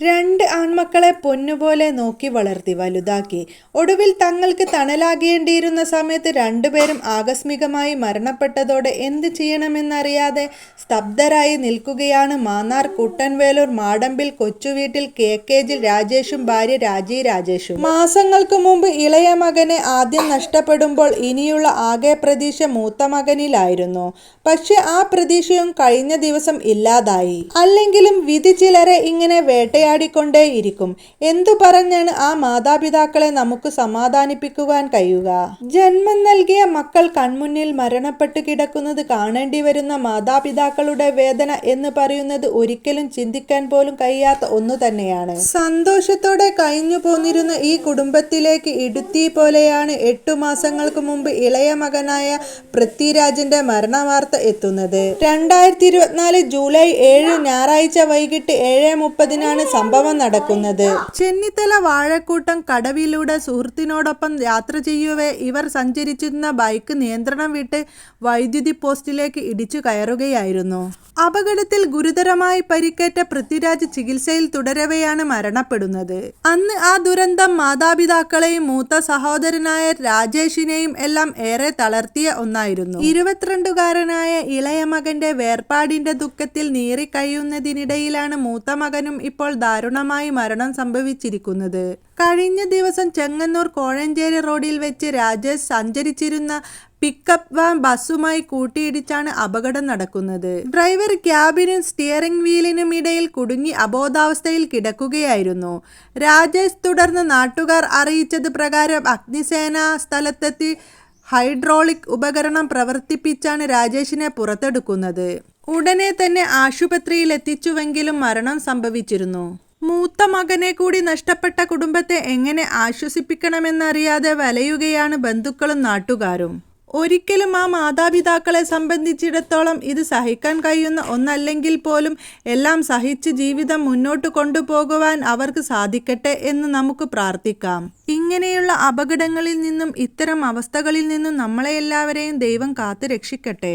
രണ്ട് ആൺമക്കളെ പൊന്നുപോലെ നോക്കി വളർത്തി വലുതാക്കി. ഒടുവിൽ തങ്ങൾക്ക് തണലാകേണ്ടിയിരുന്ന സമയത്ത് രണ്ടുപേരും ആകസ്മികമായി മരണപ്പെട്ടതോടെ എന്ത് ചെയ്യണമെന്നറിയാതെ സ്തബ്ധരായി നിൽക്കുകയാണ് മാന്നാർ കുട്ടൻവേലൂർ മാടമ്പിൽ കൊച്ചുവീട്ടിൽ കെ കെ രാജേഷും ഭാര്യ രാജി രാജേഷും. മാസങ്ങൾക്ക് മുമ്പ് ഇളയ മകനെ ആദ്യം നഷ്ടപ്പെടുമ്പോൾ ഇനിയുള്ള ആകെ പ്രതീക്ഷ മൂത്ത മകനിലായിരുന്നു. പക്ഷെ ആ പ്രതീക്ഷയും കഴിഞ്ഞ ദിവസം ഇല്ലാതായി. അല്ലെങ്കിലും വിധി ചിലരെ ഇങ്ങനെ വേട്ടയാടിക്കൊണ്ടേയിരിക്കും എന്തു പറഞ്ഞാണ് ആ മാതാപിതാക്കളെ നമുക്ക് സമാധാനിപ്പിക്കുവാൻ കഴിയുക? ജന്മം നൽകിയ മക്കൾ കൺമുന്നിൽ മരണപ്പെട്ടു കിടക്കുന്നത് കാണേണ്ടി വരുന്ന മാതാപിതാക്കളുടെ വേദന എന്ന് പറയുന്നത് ഒരിക്കലും ചിന്തിക്കാൻ പോലും കഴിയാത്ത ഒന്നു തന്നെയാണ്. സന്തോഷത്തോടെ കഴിഞ്ഞു പോന്നിരുന്ന ഈ കുടുംബത്തിലേക്ക് ഇടുത്തി പോലെയാണ് എട്ടു മാസങ്ങൾക്ക് മുമ്പ് ഇളയ മകനായ പൃഥ്വിരാജിന്റെ മരണവാർത്ത എത്തുന്നത്. രണ്ടായിരത്തി ഇരുപത്തിനാല് ജൂലൈ ഏഴ് ഞായറാഴ്ച വൈകിട്ട് ഏഴ് മുപ്പതിനാണ് സംഭവം നടക്കുന്നത്. ചെന്നിത്തല വാഴക്കൂട്ടം കടവിലൂടെ സുഹൃത്തിനോടൊപ്പം യാത്ര ചെയ്യവേ ഇവർ സഞ്ചരിച്ചിരുന്ന ബൈക്ക് നിയന്ത്രണം വിട്ട് വൈദ്യുതി പോസ്റ്റിലേക്ക് ഇടിച്ചു കയറുകയായിരുന്നു. അപകടത്തിൽ ഗുരുതരമായി പരിക്കേറ്റ പൃഥ്വിരാജ് ചികിത്സയിൽ തുടരവെയാണ് മരണപ്പെടുന്നത്. അന്ന് ആ ദുരന്തം മാതാപിതാക്കളെയും മൂത്ത സഹോദരനായ രാജേഷിനെയും എല്ലാം ഏറെ തളർത്തിയ ഒന്നായിരുന്നു. ഇരുപത്തിരണ്ടുകാരനായ ഇളയ മകന്റെ വേർപാടിന്റെ ദുഃഖത്തിൽ നീറിക്കഴിയുന്നതിനിടയിലാണ് മൂത്ത മകനും ഇപ്പോൾ ദാരുണമായി മരണം സംഭവിച്ചിരിക്കുന്നത്. കഴിഞ്ഞ ദിവസം ചെങ്ങന്നൂർ കോഴഞ്ചേരി റോഡിൽ വെച്ച് രാജേഷ് സഞ്ചരിച്ചിരുന്ന പിക്കപ്പ് വാൻ ബസ്സുമായി കൂട്ടിയിടിച്ചാണ് അപകടം നടക്കുന്നത്. ഡ്രൈവർ ക്യാബിനും സ്റ്റിയറിംഗ് വീലിനും ഇടയിൽ കുടുങ്ങി അബോധാവസ്ഥയിൽ കിടക്കുകയായിരുന്നു. രാജേഷ് തുടർന്ന് നാട്ടുകാർ അറിയിച്ചത് പ്രകാരം അഗ്നിസേന സ്ഥലത്തെത്തി ഹൈഡ്രോളിക് ഉപകരണം പ്രവർത്തിപ്പിച്ചാണ് രാജേഷിനെ പുറത്തെടുക്കുന്നത്. ഉടനെ തന്നെ ആശുപത്രിയിൽ എത്തിച്ചുവെങ്കിലും മരണം സംഭവിച്ചിരുന്നു. മൂത്ത മകനെ കൂടി നഷ്ടപ്പെട്ട കുടുംബത്തെ എങ്ങനെ ആശ്വസിപ്പിക്കണമെന്നറിയാതെ വലയുകയാണ് ബന്ധുക്കളും നാട്ടുകാരും. ഒരിക്കലും ആ മാതാപിതാക്കളെ സംബന്ധിച്ചിടത്തോളം ഇത് സഹിക്കാൻ കഴിയുന്ന ഒന്നല്ലെങ്കിൽ പോലും എല്ലാം സഹിച്ച് ജീവിതം മുന്നോട്ട് കൊണ്ടുപോകുവാൻ അവർക്ക് സാധിക്കട്ടെ എന്ന് നമുക്ക് പ്രാർത്ഥിക്കാം. ഇങ്ങനെയുള്ള അപകടങ്ങളിൽ നിന്നും ഇത്തരം അവസ്ഥകളിൽ നിന്നും നമ്മളെ എല്ലാവരെയും ദൈവം കാത്തു രക്ഷിക്കട്ടെ